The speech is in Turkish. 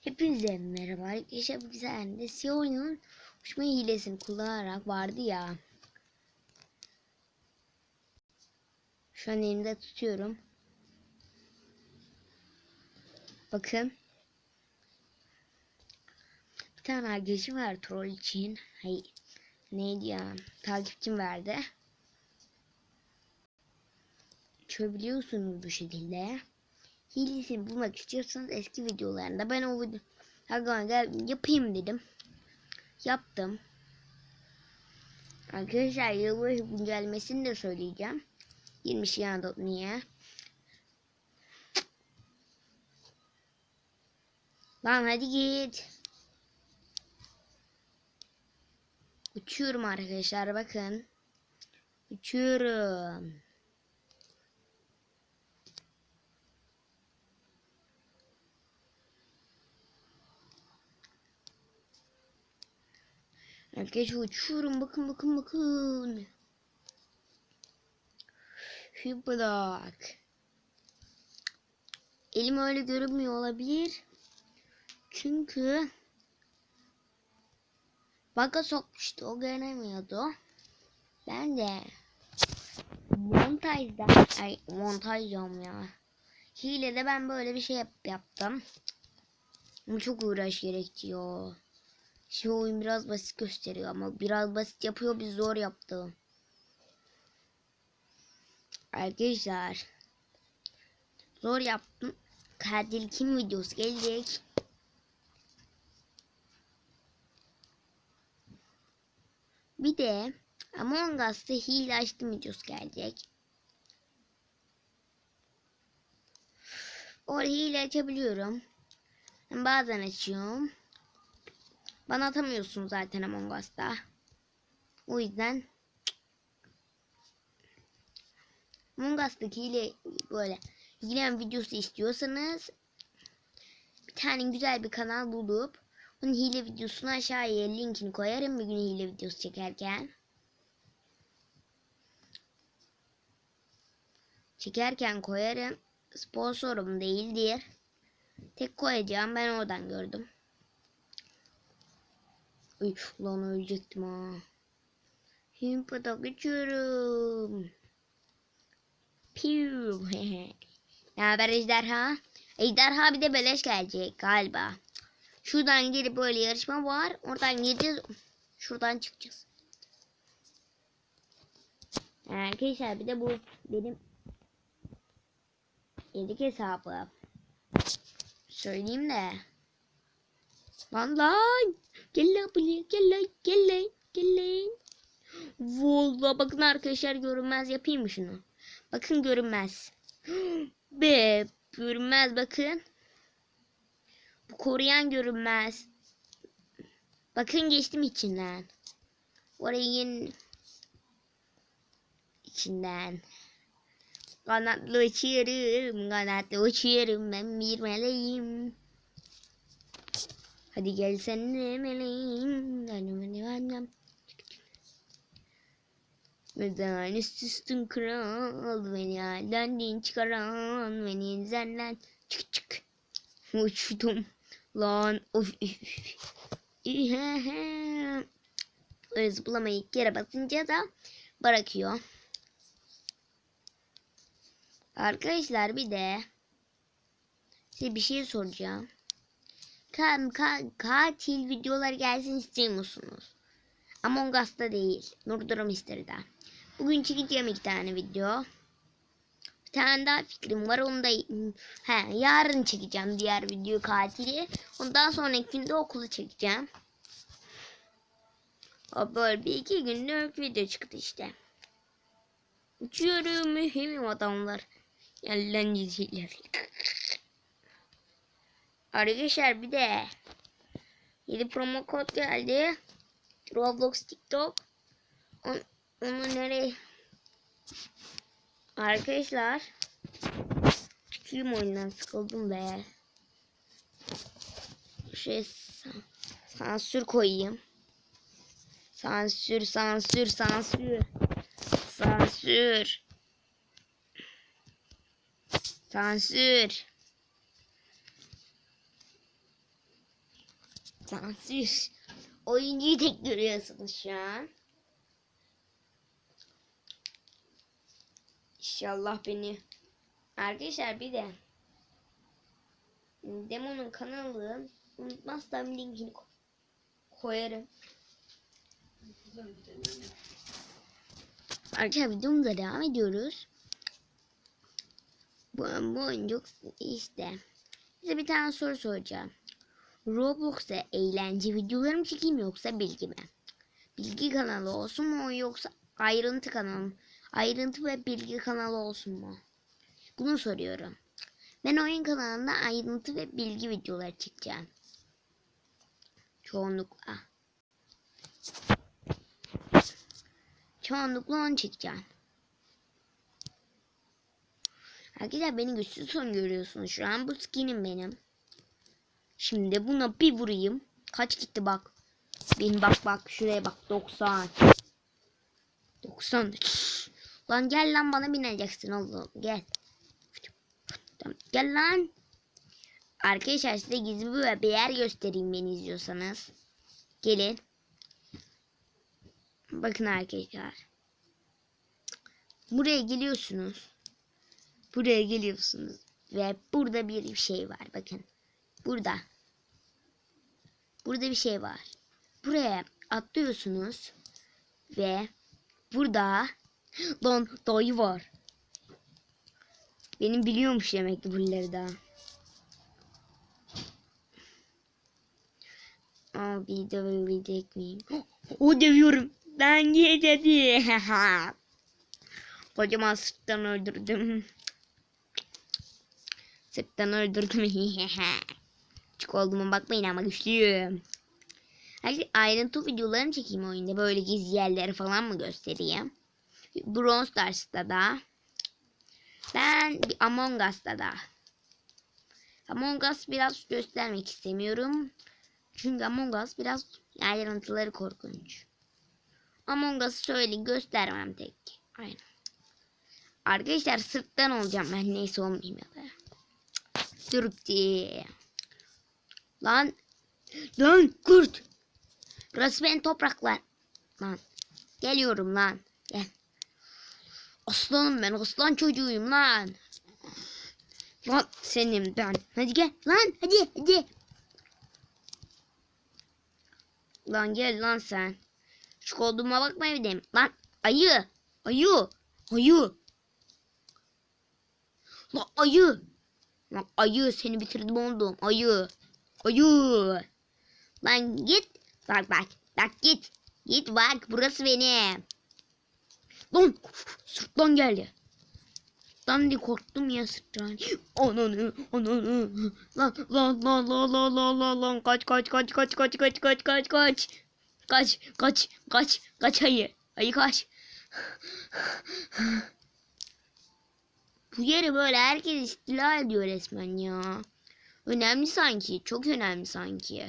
Hepinize merhaba arkadaşlar. Bu güzel de Sio'nun uçma hilesini kullanarak vardı ya. Şu an elimde tutuyorum. Bakın. Bir tane arkadaşım var troll için. Hayır. Neydi ya? Takipçim verdi. Çözebiliyorsunuz bu şekilde. Hilesini bulmak istiyorsanız eski videolarında ben o video yapayım dedim. Yaptım. Arkadaşlar yılbaşı güncellemesini de söyleyeceğim. 20 yanında niye? Lan hadi git. Uçuyorum arkadaşlar bakın. Uçuyorum. Arkadaşlar uçuyorum bakın bakın bakın. Hübblak. Elim öyle görünmüyor olabilir. Çünkü Baka sokmuştu o göremiyordu. Ben de montajda ay montaj diyorum ya. Hilede ben böyle bir şey yap, yaptım. Ama çok uğraş gerekiyor. Şu oyun biraz basit gösteriyor ama biraz basit yapıyor biz zor yaptı. Arkadaşlar zor yaptım. Katil kim videosu gelecek. Bir de Among Us'ta hile açtım videosu gelecek. Orada hile açabiliyorum. Bazen açıyorum. Bana atamıyorsun zaten Among Us'ta. O yüzden Among Us'taki hile böyle ilgilen videosu istiyorsanız bir tane güzel bir kanal bulup onun hile videosunu aşağıya linkini koyarım bir gün hile videosu çekerken. Çekerken koyarım. Sponsorum değildir. Tek koyacağım ben oradan gördüm. Uy lan ölecektim ha. Himpada geçiyorum. Piu. ne haber ejderha? Ejderha bir de beleş gelecek galiba. Şuradan gelip böyle yarışma var. Oradan gireceğiz. Şuradan çıkacağız. Arkadaşlar bir de bu benim yedik hesabı. Söyleyeyim de. Lan lan. Gel lan buraya. Gel lan. Gel lan. Gel lan. Vallahi bakın arkadaşlar görünmez yapayım mı şunu? Bakın görünmez. Be görünmez bakın. Bu koruyan görünmez. Bakın geçtim içinden. Orayın içinden. Kanatlı uçuyorum, kanatlı uçuyorum ben bir meleğim. Hadi gel sen de meleğim. Neden üst üstün kral? Beni halden din çıkaran beni zenden çık çık. Uçtum. Lan of. Öyle zıplamayı kere basınca da bırakıyor. Arkadaşlar bir de size bir şey soracağım ka ka katil videolar gelsin istiyor musunuz Among Us'ta değil Nurdur Mystery'de Bugün çekeceğim iki tane video. Bir tane daha fikrim var. Onu da he, yarın çekeceğim diğer video katili. Ondan sonraki günde okulu çekeceğim. O böyle bir iki günde video çıktı işte. Uçuyorum mühim adamlar. Yerlen diziler. Arkadaşlar bir de 7 promo kod geldi. Roblox TikTok. On, onu nereye? Arkadaşlar çıkayım oyundan sıkıldım be. Şey sansür koyayım. Sansür sansür sansür. Sansür. Sansür Sansür. Oyuncuyu tek görüyorsunuz şu an. İnşallah beni. Arkadaşlar bir de Demon'un kanalı unutmazsam linkini ko- koyarım. Arkadaşlar videomuza devam ediyoruz. Bu, bu oyuncuk işte. Size bir tane soru soracağım. Roblox'ta eğlence videoları mı çekeyim yoksa bilgi mi? Bilgi kanalı olsun mu yoksa ayrıntı kanalı Ayrıntı ve bilgi kanalı olsun mu? Bunu soruyorum. Ben oyun kanalında ayrıntı ve bilgi videoları çekeceğim. Çoğunlukla. Çoğunlukla onu çekeceğim. Arkadaşlar beni güçsüz son görüyorsunuz şu an. Bu skinim benim. Şimdi buna bir vurayım. Kaç gitti bak. Benim bak bak şuraya bak 90. 90. Şşş. Lan gel lan bana bineceksin oğlum gel. Gel lan. Arkadaşlar size gizli bir bir yer göstereyim beni izliyorsanız. Gelin. Bakın arkadaşlar. Buraya geliyorsunuz. Buraya geliyorsunuz. Ve burada bir şey var. Bakın. Burada. Burada bir şey var. Buraya atlıyorsunuz. Ve burada Lan dayı var. Benim biliyormuş demek ki bunları da. Abi dövebilecek miyim? O dövüyorum. Ben dedi. Kocaman sırttan öldürdüm. Sırttan öldürdüm. Küçük olduğuma bakmayın ama güçlüyüm. Hadi ayrıntı videolarını çekeyim oyunda. Böyle gizli yerleri falan mı göstereyim? Bronze Stars'ta da. Ben Among Us'ta da. Among Us biraz göstermek istemiyorum. Çünkü Among Us biraz ayrıntıları korkunç. Among Us'ı söyleyin göstermem tek. Aynen. Arkadaşlar sırttan olacağım ben neyse olmayayım ya da. Türkçe. Lan. Lan kurt. Burası benim topraklar. Lan. Geliyorum lan. Gel. Aslanım ben aslan çocuğuyum lan. Lan senin ben. Hadi gel lan hadi hadi. Lan gel lan sen. Şu olduğuma bakma evdeyim. Lan ayı. Ayı. Ayı. Lan ayı. Lan ayı seni bitirdim oldum. Ayı. Ayı. Lan git. Bak bak. Bak git. Git bak burası benim. Lan sırtlan geldi. Sırtlan diye korktum ya sırtlan. Ananı ananı. Lan lan lan lan lan lan lan lan kaç kaç kaç kaç kaç kaç kaç kaç kaç. Kaç kaç kaç kaç ayı. Ayı kaç. Bu yeri böyle herkes istila ediyor resmen ya. Önemli sanki. Çok önemli sanki.